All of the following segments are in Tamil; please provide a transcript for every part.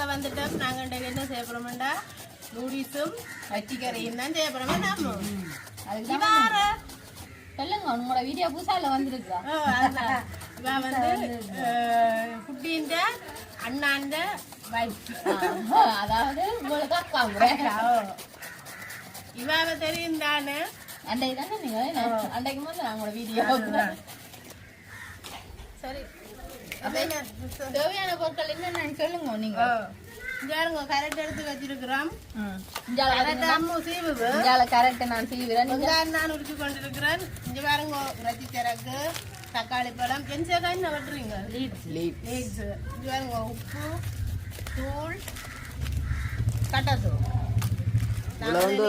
செய்ய போறோம்டா நூடில்ஸும் பச்சிக்கரையும் தான் செய்ய போறோமா நாம அதுக்கு இவ யாரு? சொல்லுங்க உங்களோட வீடியோ புதுசால வந்திருக்கா. இவ வந்து குட்டின்ற அண்ணாண்ட வைஃப் அதாவது உங்களுக்கு அக்கா இவாவ தெரியும் தானே அன்றைக்கு தானே நீங்க என்ன? அன்றைக்கு வந்து அவங்களோட வீடியோ சரி தேவையான பொருட்கள் என்னென்னு சொல்லுங்க நீங்க. இங்க பாருங்க கரெக்ட் எடுத்து வச்சிருக்கிறோம். இஞ்சால கரெக்ட் நான் வெங்காயம் நான் உரிச்சு கொண்டிருக்கிறேன். இங்க பாருங்க இறைச்சி சிறகு தக்காளி பழம் என்சேக்கா என்ன வெட்டுறீங்க? லீட்ஸ் லீட்ஸ் இங்க பாருங்க உப்பு தூள் கட்டத்தூள் இவ்வளவு வந்து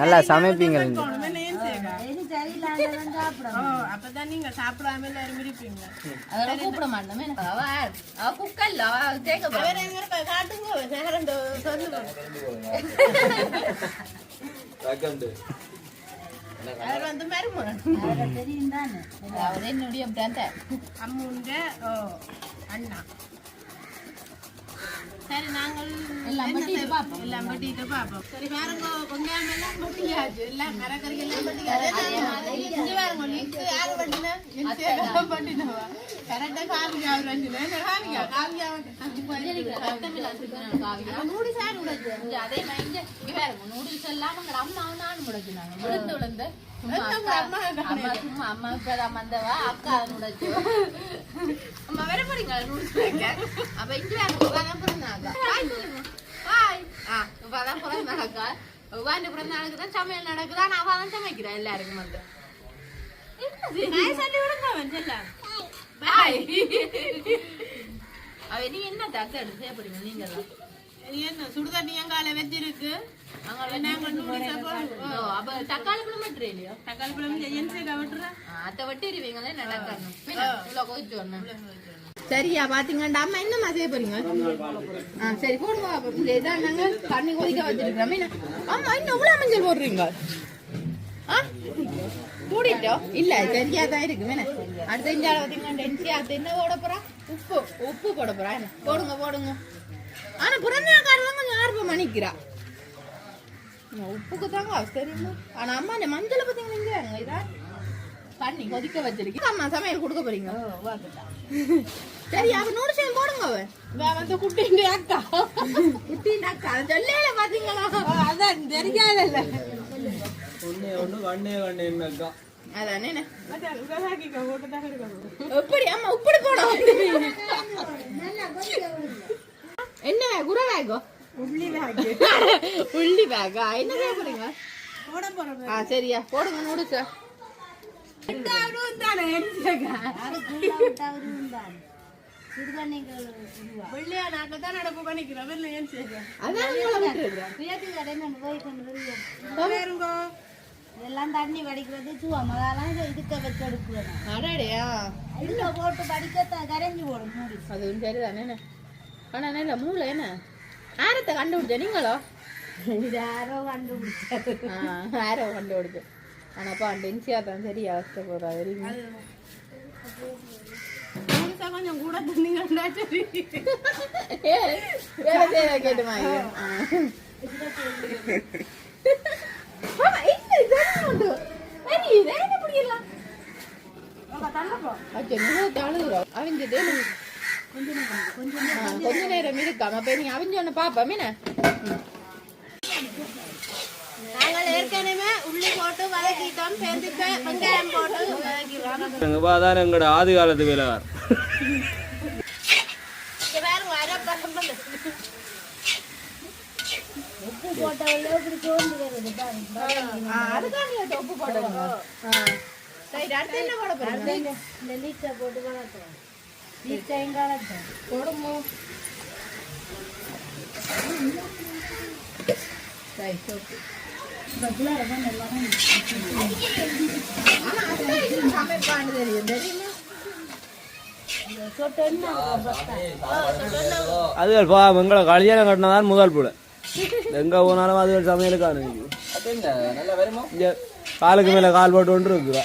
நல்லா சமைப்பீங்க அப்பதான் நீங்க சாப்பிடாம எல்லாரும் இருப்பீங்க கூப்பிட அவ குக்கல்ல அவ வேற காட்டுங்க சொல்லுங்க அவர் வந்து மருமகன் அவர் என்னுடைய brother. அம்முங்க ஓ அண்ணா சரி நாங்கள் எல்லாம் செய்வோம்? பார்ப்போம். எல்லாம் வெட்டிட்டு பார்ப்போம். சரி பாருங்க வெங்காயம் எல்லாம் வெட்டியாச்சு. எல்லாம் மரக்கறி எல்லாம் வெட்டியாச்சு. இங்க பாருங்க லிங்க் யாரு பண்ணினா இன்ஸ்டாகிராம் பண்ணினவா கரெக்டா காவியா பண்ணினா என்ன காவியா? காவியா சிக்கன் காவியா. மூடி சார் உடைச்சு இங்க அதே மாதிரி இங்க பாருங்க, noodles எல்லாம் உங்க அம்மாவும் நானும் முடைச்சினாங்க. விழுந்து விழுந்து. அம்மா அம்மா அம்மா இப்பதான் வந்தவா, அக்கா. அம்மா வர போறீங்களா noodles வைக்க? அப்ப இங்க பாருங்க, இப்பதான் பிறந்தாங்க. Bye சொல்லுங்க. Bye. ஆ, இப்பதான் பிறந்தாங்க அக்கா. உட்கார்ந்து பிறந்த நாளுக்கு தான் சமையல் நடக்குதா? நான் அவ தான் சமைக்கிறேன் எல்லாருக்கும் வந்து. சொல்லி விடுங்க. அவ நீ என்ன தக்க எடுத்து நீங்க என்ன சுடுதண்ணி எங்கால வச்சிருக்கு? தக்காளி பழம் மட்டும் இல்லையோ? தக்காளி பழம் அத்தை வெட்டிடுவீங்களே? நடக்கணும் இவ்வளோ கொதிச்சு வரணும். சரியா? பாத்தீங்கன்னா அம்மா என்னம்மா செய்ய போறீங்க? ஆ சரி போடுங்க. இதான் நாங்க தண்ணி கொதிக்க வச்சிருக்கிறோம். என்ன? அம்மா இன்னும் இவ்வளவு மஞ்சள் போடுறீங்க? ஆ? மூடிட்டோம் இல்ல சரியா தான் இருக்கு வேணா அடுத்த இஞ்சால பாத்தீங்கன்னா டென்சி அடுத்து என்ன போட போறா? உப்பு. உப்பு போட போறா. என்ன? போடுங்க போடுங்க. ஆனா புறநாக்காரெல்லாம் கொஞ்சம் ஆர்வம் மணிக்கிறா உப்புக்கு தாங்க அவ தெரியுமா ஆனா அம்மா இந்த மஞ்சள் பாத்தீங்கன்னா இங்க? வாங்க, இதா தண்ணி கொதிக்க வச்சிருக்கீங்க அம்மா சமையல் கொடுக்க போறீங்க? சரி அப்ப நூறு சேம் போடுங்க அவ நான் வந்து குட்டிண்டு அக்கா குட்டி. அக்கா சொல்லல பாத்தீங்களா? அதான் தெரியாதல்ல. ஒண்ணே ஒண்ணு வண்ணே அதானே என்ன? அதான் எப்படி? அம்மா இப்படி போடும் என்ன குர வேகோ? உள்ளி வாங்கி உள்ளி வேகா? என்ன செய்ய போறீங்க? போட போறோம். ஆ சரியா. போடுங்க தானே. நாங்க தான் நடப்பு பண்ணிக்கிறோம் உங்களை விட்டுருக்கேன். வேறுங்கோ இதெல்லாம் தண்ணி வடிக்கிறது சுவம் அதெல்லாம் இதுக்க வச்சு எடுக்கிறேன் அடாடியா. உள்ள போட்டு படிக்க கரைஞ்சி போடும் மூடி. அதுவும் சரிதானே என்ன? ஆனா என்ன மூளை என்ன? ஆரத்தை கண்டுபிடிச்ச நீங்களோ? யாரோ கண்டுபிடிச்சு. ஆனாப்பா டென்சியா தான் சரி அவஸ்தை போறா முழுசா கொஞ்சம் கூட தந்தீங்கன்னா சரி வேற செய்ய கேட்டுமா கொஞ்ச நேரம் இருக்காம அப்ப நீ அவிஞ்சோன்னு என்ன நாங்கள் ஏற்கனவே உள்ளி போட்டு வதக்கிட்டோம். சேர்ந்துக்க வெங்காயம் போட்டு வதக்கிடுவோம் எங்க பாதான் எங்கட ஆதி காலத்து வேலை இங்க பாருங்க அரை பக்கம் உப்பு போட்டவளோ இப்படி சோர்ந்து வருது பாருங்க அதுதான் நீ உப்பு போடணும் சரி அடுத்து என்ன போட போறீங்க? இந்த லீட்டை போட்டு வளர்த்தோம். லீட்டையும் கலத்தோம் போடுங்க சரி சோப்பு. அதுகள் பா எங்களை கல்யாணம் கட்டினதான் முதல் புல எங்க போனாலும் அதுகள் சமையலுக்கான இங்க. காலுக்கு மேல கால் போட்டு ஒன்று இருக்குதா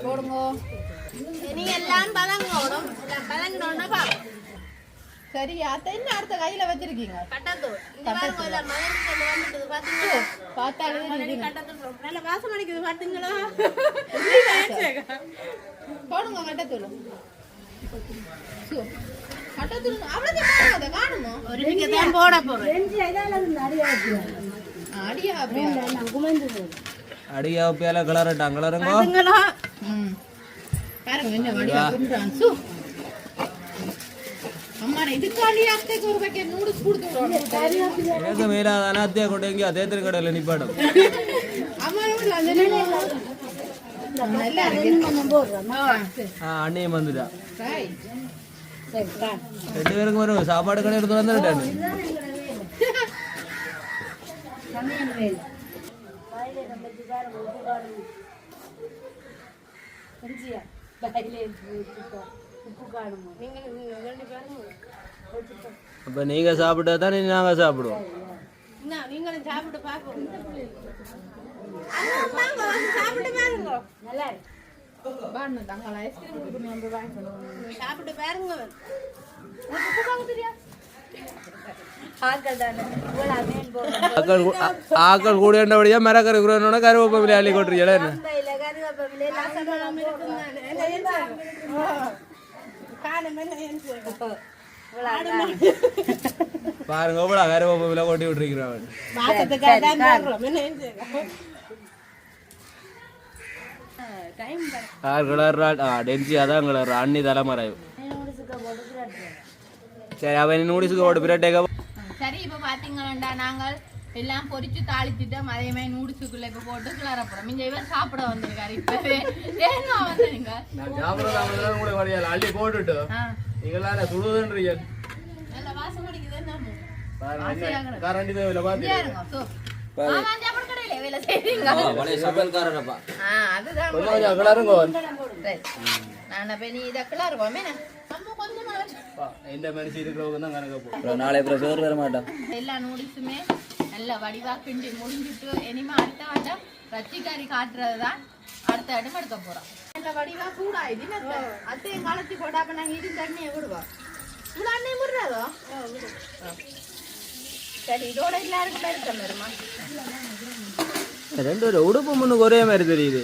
போடுங்க. இனி எல்லாம் பதங்கணும் எல்லாம் பதங்கினோன்னா பாப்போம் சரி அத்தை என்ன அடுத்த கையில வச்சிருக்கீங்க போடுங்க கட்டத்தூள் கட்டத்தூள் அவ்வளவு அதை காணுமோ ஒரு தான் போட போறேன் அடியா பேல கிளறுங்க பாத்தீங்களா ம் பாருங்க என்ன வடிவா குண்டுறான் சு அம்மா நான் இதுக்காண்டி அத்தைக்கு ஒரு பேக்கெட் நூடுல்ஸ் கொடுத்து விடுவோம் எனக்கு மேல அனாத்தியா கொண்டு எங்கேயோ தேத்திர கடையில் நிப்பாடும் அம்மா வீட்டுல அந்த நல்லா இருக்கு கொஞ்சம் போடுறோம் ஆ அண்ணியும் வந்துட்டா Right. சரி கா ரெண்டு பேருக்கும் வரும் சாப்பாடு கடை எடுத்து வந்துட்டானு சமையல் வேலை வாயிலே அப்ப நீங்க சாப்பிட்டா தான் நாங்க சாப்பிடுவோம். நீங்களும் சாப்பிட்டு சாப்பிட்டு பாருங்க நல்லா சாப்பிட்டு பாருங்க ஆக்கள் கூட வேண்டபடியா மரக்கரை அள்ளி கொட்டுறீங்களா என்ன? பாருங்க தான் போடுறோம் என்ன என்று டைம் யார் கிளறா ஆ டென்சி அதான் கிளறா அண்ணி தலைமறைவு சரி அவன் நூடிஸுக்கு ஓட்டு பிரட்டேக்க சரி இப்ப பாத்தீங்கன்னா நாங்கள் எல்லாம் பொரிச்சு தாளிச்சிட்டோம் அதே மாதிரி நூடுல்ஸுக்குள்ள இப்ப போட்டு கிளற போறோம். இங்க இவர் சாப்பிட வந்திருக்காரு இப்பவே. ஏங்க வந்தீங்க நான் கூட அள்ளி போட்டுட்டு. நீங்களாம் சுடுதுன்றீங்க? நல்ல வாசம் அடிக்குது நம்ம பாருங்க கரண்டி தேவையில்ல அதுதான். நான் நீ இதை கிளறுவோம் என்ன? எந்த மனுஷன் இருக்கிறவங்க தான் கணக்கு போ நாளை அப்புறம் சோறு வர மாட்டான். எல்லா நூடுல்ஸுமே நல்ல வடிவா கிண்டி முடிஞ்சிட்டு இனிமே அடுத்த வட்டம் ரச்சிக்காரி காட்டுறதுதான் அடுத்த இடம் எடுக்க போறோம். நல்ல வடிவா சூடாயுது என்ன அத்தையும் கலத்தி போட்டா அப்ப நாங்க இது தண்ணியை விடுவோம். இவ்வளோ அண்ணே விடுறதோ? சரி இதோட எல்லாருக்கும் பெருத்த வருமா ரெண்டு ஒரு உடுப்பு முன்னுக்கு ஒரே மாதிரி தெரியுது.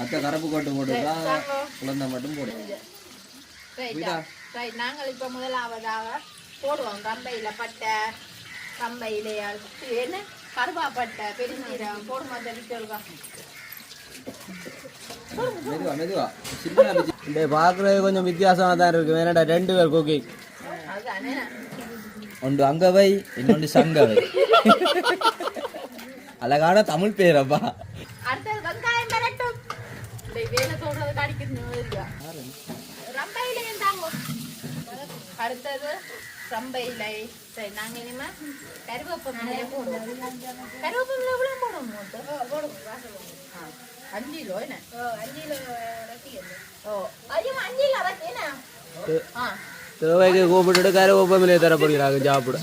அத்தை கரப்பு கோட்டு போட்டுருக்கா குழந்தை மட்டும் போடு. ரைட்டா ரைட் நாங்கள் இப்போ முதலாவதாக போடுவோம். கம்பையில் பட்டை கம்பையில் என்ன? கருவாப்பட்டை பெருஞ்சீரகம். போடுமா தெரிஞ்சிருக்கா மெதுவா மெதுவா. சின்ன பார்க்குறது கொஞ்சம் வித்தியாசமாக தான் இருக்கு வேணடா ரெண்டு பேர் குக்கிங் ஒன்று அங்கவை இன்னொன்று சங்கவை. அழகான தமிழ் பேரப்பா அடுத்தது வெங்காயம் பெரட்டும் டேய், வேலை சொல்றது அடிக்கிறது ரம்பையிலையும் தாங்க அடுத்தது ரம்பையிலை சரி நாங்கள் இனிமே கருவேப்பமிலையை போடுவோம் கருவேப்பமிலை எவ்வளோ போடுவோம். போடுவோம். ஆ அஞ்சு கிலோ என்ன? அஞ்சு கிலோ ரசி ஓ. ஐயோ அஞ்சு கிலோ ரசி என்ன? ஆ. தேவைக்கு கூப்பிட்டுட்டு கருவேப்பமிலையை தர போகிறாங்க சாப்பிட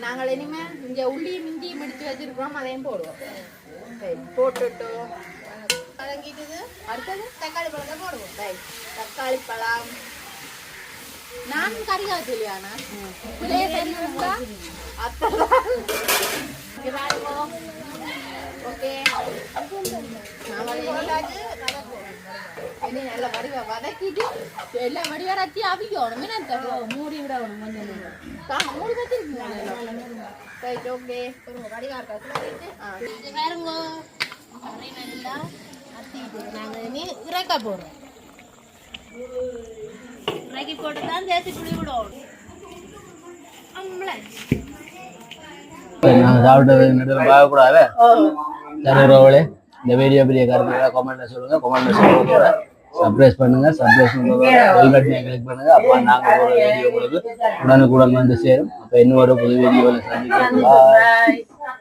நாங்கள் இனிமே இங்க உள்ளியும் இஞ்சியும் இடிச்சு வச்சிருக்கிறோம் அதையும் போடுவோம். சரி, போட்டுட்டு வதங்கிட்டுது. அடுத்தது தக்காளி பழத்தை போடுவோம். ரைட் தக்காளி பழம். நான் பாருங்க ஓகே இனி நல்ல வடிவா வதக்கிட்டு எல்லாம் வடிவா ரத்தி அவிக்கணும் என்ன மூடி விடணும் கொஞ்சம் நேரம். மூடி வச்சிருக்கீங்க ரைட் ஓகே. ஒரு வடிவா இருக்கா? ஆ. இது பாருங்க. கறி நல்லா அத்திட்டு நாங்க இனி இறக்க போறோம் இறக்கி போட்டு தான் சேர்த்து புளி விடுவோம். நாங்கள் சாப்பிட்டது நடுவில் பார்க்கக்கூடாது? ஜனவரவளே இந்த வீடியோ பெரிய கருத்து கமெண்ட்ல சொல்லுங்க. கமெண்ட்ல சொல்லுங்க சர்ப்ரைஸ் பண்ணுங்க சர்ப்ரைஸ் பெல் கிளிக் பண்ணுங்க. அப்போ நாங்க ஒரு வீடியோ உங்களுக்கு உடனுக்குடன் வந்து சேரும். அப்போ இன்னொரு புது வீடியோவில் சந்திக்கலாம்